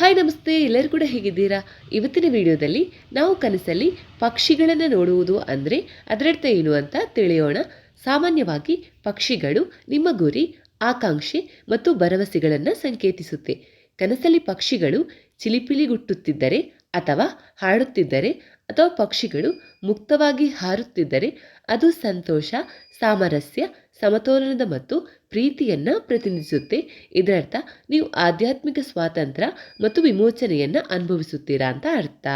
Hi ನಮಸ್ತೆ, ಎಲ್ಲರೂ ಕೂಡ ಹೇಗಿದ್ದೀರಾ? ಇವತ್ತಿನ ವಿಡಿಯೋದಲ್ಲಿ ನಾವು ಕನಸಲ್ಲಿ ಪಕ್ಷಿಗಳನ್ನು ನೋಡುವುದು ಅಂದರೆ ಅದರರ್ಥ ಏನು ಅಂತ ತಿಳಿಯೋಣ. ಸಾಮಾನ್ಯವಾಗಿ ಪಕ್ಷಿಗಳು ನಿಮ್ಮ ಗುರಿ, ಆಕಾಂಕ್ಷೆ ಮತ್ತು ಭರವಸೆಗಳನ್ನು ಸಂಕೇತಿಸುತ್ತೆ. ಕನಸಲ್ಲಿ ಪಕ್ಷಿಗಳು ಚಿಲಿಪಿಲಿಗುಟ್ಟುತ್ತಿದ್ದರೆ ಅಥವಾ ಹಾಡುತ್ತಿದ್ದರೆ ಅಥವಾ ಪಕ್ಷಿಗಳು ಮುಕ್ತವಾಗಿ ಹಾರುತ್ತಿದ್ದರೆ ಅದು ಸಂತೋಷ, ಸಾಮರಸ್ಯ, ಸಮತೋಲನದ ಮತ್ತು ಪ್ರೀತಿಯನ್ನ ಪ್ರತಿನಿಧಿಸುತ್ತೆ. ಇದರರ್ಥ, ನೀವು ಆಧ್ಯಾತ್ಮಿಕ ಸ್ವಾತಂತ್ರ್ಯ ಮತ್ತು ವಿಮೋಚನೆಯನ್ನ ಅನುಭವಿಸುತ್ತೀರಾ ಅಂತ ಅರ್ಥ.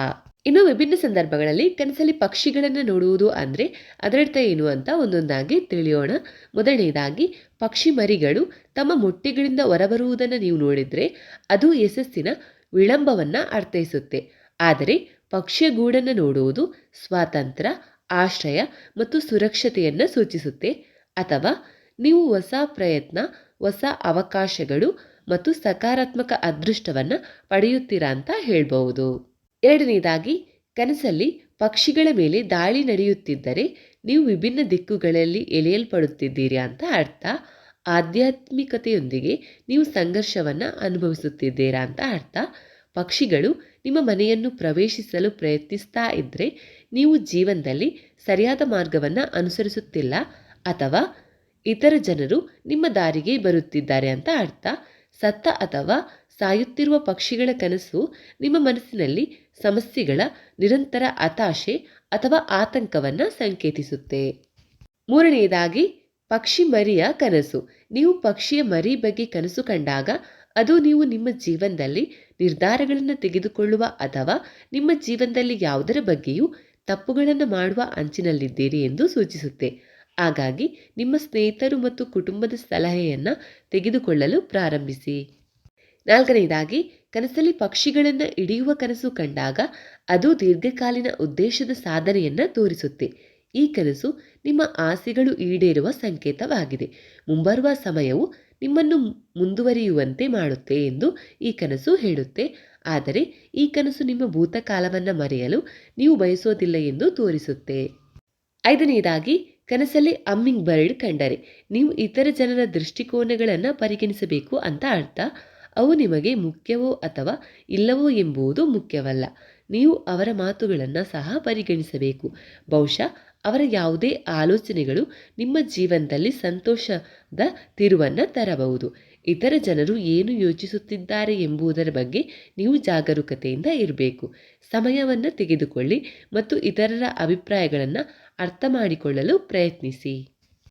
ಇನ್ನು ವಿಭಿನ್ನ ಸಂದರ್ಭಗಳಲ್ಲಿ ಕನಸಲ್ಲಿ ಪಕ್ಷಿಗಳನ್ನು ನೋಡುವುದು ಅಂದರೆ ಅದರರ್ಥ ಏನು ಅಂತ ಒಂದೊಂದಾಗಿ ತಿಳಿಯೋಣ. ಮೊದಲನೇದಾಗಿ, ಪಕ್ಷಿ ಮರಿಗಳು ತಮ್ಮ ಮೊಟ್ಟೆಗಳಿಂದ ಹೊರಬರುವುದನ್ನು ನೀವು ನೋಡಿದರೆ ಅದು ಯಶಸ್ಸಿನ ವಿಳಂಬವನ್ನು ಅರ್ಥೈಸುತ್ತೆ. ಆದರೆ ಪಕ್ಷಿಯ ಗೂಡನ್ನು ನೋಡುವುದು ಸ್ವಾತಂತ್ರ್ಯ, ಆಶ್ರಯ ಮತ್ತು ಸುರಕ್ಷತೆಯನ್ನು ಸೂಚಿಸುತ್ತೆ. ಅಥವಾ ನೀವು ಹೊಸ ಪ್ರಯತ್ನ, ಹೊಸ ಅವಕಾಶಗಳು ಮತ್ತು ಸಕಾರಾತ್ಮಕ ಅದೃಷ್ಟವನ್ನು ಪಡೆಯುತ್ತೀರಾ ಅಂತ ಹೇಳ್ಬಹುದು. ಎರಡನೇದಾಗಿ, ಕನಸಲ್ಲಿ ಪಕ್ಷಿಗಳ ಮೇಲೆ ದಾಳಿ ನಡೆಯುತ್ತಿದ್ದರೆ ನೀವು ವಿಭಿನ್ನ ದಿಕ್ಕುಗಳಲ್ಲಿ ಎಳೆಯಲ್ಪಡುತ್ತಿದ್ದೀರಿ ಅಂತ ಅರ್ಥ. ಆಧ್ಯಾತ್ಮಿಕತೆಯೊಂದಿಗೆ ನೀವು ಸಂಘರ್ಷವನ್ನು ಅನುಭವಿಸುತ್ತಿದ್ದೀರಾ ಅಂತ ಅರ್ಥ. ಪಕ್ಷಿಗಳು ನಿಮ್ಮ ಮನೆಯನ್ನು ಪ್ರವೇಶಿಸಲು ಪ್ರಯತ್ನಿಸ್ತಾ ಇದ್ದರೆ ನೀವು ಜೀವನದಲ್ಲಿ ಸರಿಯಾದ ಮಾರ್ಗವನ್ನು ಅನುಸರಿಸುತ್ತಿಲ್ಲ ಅಥವಾ ಇತರ ಜನರು ನಿಮ್ಮ ದಾರಿಗೆ ಬರುತ್ತಿದ್ದಾರೆ ಅಂತ ಅರ್ಥ. ಸತ್ತ ಅಥವಾ ಸಾಯುತ್ತಿರುವ ಪಕ್ಷಿಗಳ ಕನಸು ನಿಮ್ಮ ಮನಸ್ಸಿನಲ್ಲಿ ಸಮಸ್ಯೆಗಳ ನಿರಂತರ ಹತಾಶೆ ಅಥವಾ ಆತಂಕವನ್ನು ಸಂಕೇತಿಸುತ್ತೆ. ಮೂರನೆಯದಾಗಿ ಪಕ್ಷಿ ಮರಿಯ ಕನಸು. ನೀವು ಪಕ್ಷಿಯ ಮರಿ ಬಗ್ಗೆ ಕನಸು ಕಂಡಾಗ ಅದು ನೀವು ನಿಮ್ಮ ಜೀವನದಲ್ಲಿ ನಿರ್ಧಾರಗಳನ್ನು ತೆಗೆದುಕೊಳ್ಳುವ ಅಥವಾ ನಿಮ್ಮ ಜೀವನದಲ್ಲಿ ಯಾವುದರ ಬಗ್ಗೆಯೂ ತಪ್ಪುಗಳನ್ನು ಮಾಡುವ ಅಂಚಿನಲ್ಲಿದ್ದೀರಿ ಎಂದು ಸೂಚಿಸುತ್ತೆ. ಹಾಗಾಗಿ ನಿಮ್ಮ ಸ್ನೇಹಿತರು ಮತ್ತು ಕುಟುಂಬದ ಸಲಹೆಯನ್ನು ತೆಗೆದುಕೊಳ್ಳಲು ಪ್ರಾರಂಭಿಸಿ. ನಾಲ್ಕನೆಯದಾಗಿ ಕನಸಲ್ಲಿ ಪಕ್ಷಿಗಳನ್ನು ಹಿಡಿಯುವ ಕನಸು ಕಂಡಾಗ ಅದು ದೀರ್ಘಕಾಲೀನ ಉದ್ದೇಶದ ಸಾಧನೆಯನ್ನು ತೋರಿಸುತ್ತೆ. ಈ ಕನಸು ನಿಮ್ಮ ಆಸೆಗಳು ಈಡೇರುವ ಸಂಕೇತವಾಗಿದೆ. ಮುಂಬರುವ ಸಮಯವು ನಿಮ್ಮನ್ನು ಮುಂದುವರಿಯುವಂತೆ ಮಾಡುತ್ತೆ ಎಂದು ಈ ಕನಸು ಹೇಳುತ್ತೆ. ಆದರೆ ಈ ಕನಸು ನಿಮ್ಮ ಭೂತಕಾಲವನ್ನು ಮರೆಯಲು ನೀವು ಬಯಸೋದಿಲ್ಲ ಎಂದು ತೋರಿಸುತ್ತೆ. ಐದನೆಯದಾಗಿ, ಕನಸಲ್ಲಿ ಅಮ್ಮಿಂಗ್ ಬರ್ಡ್ ಕಂಡರೆ. ನೀವು ಇತರ ಜನರ ದೃಷ್ಟಿಕೋನಗಳನ್ನು ಪರಿಗಣಿಸಬೇಕು ಅಂತ ಅರ್ಥ. ಅವು ನಿಮಗೆ ಮುಖ್ಯವೋ ಅಥವಾ ಇಲ್ಲವೋ ಎಂಬುದು ಮುಖ್ಯವಲ್ಲ. ನೀವು ಅವರ ಮಾತುಗಳನ್ನು ಸಹ ಪರಿಗಣಿಸಬೇಕು. ಬಹುಶಃ ಅವರ ಯಾವುದೇ ಆಲೋಚನೆಗಳು ನಿಮ್ಮ ಜೀವನದಲ್ಲಿ ಸಂತೋಷದ ತಿರುವನ್ನು ತರಬಹುದು. ಇತರ ಜನರು ಏನು ಯೋಚಿಸುತ್ತಿದ್ದಾರೆ ಎಂಬುದರ ಬಗ್ಗೆ ನೀವು ಜಾಗರೂಕತೆಯಿಂದ ಇರಬೇಕು. ಸಮಯವನ್ನು ತೆಗೆದುಕೊಳ್ಳಿ ಮತ್ತು ಇತರರ ಅಭಿಪ್ರಾಯಗಳನ್ನು ಅರ್ಥ ಮಾಡಿಕೊಳ್ಳಲು ಪ್ರಯತ್ನಿಸಿ.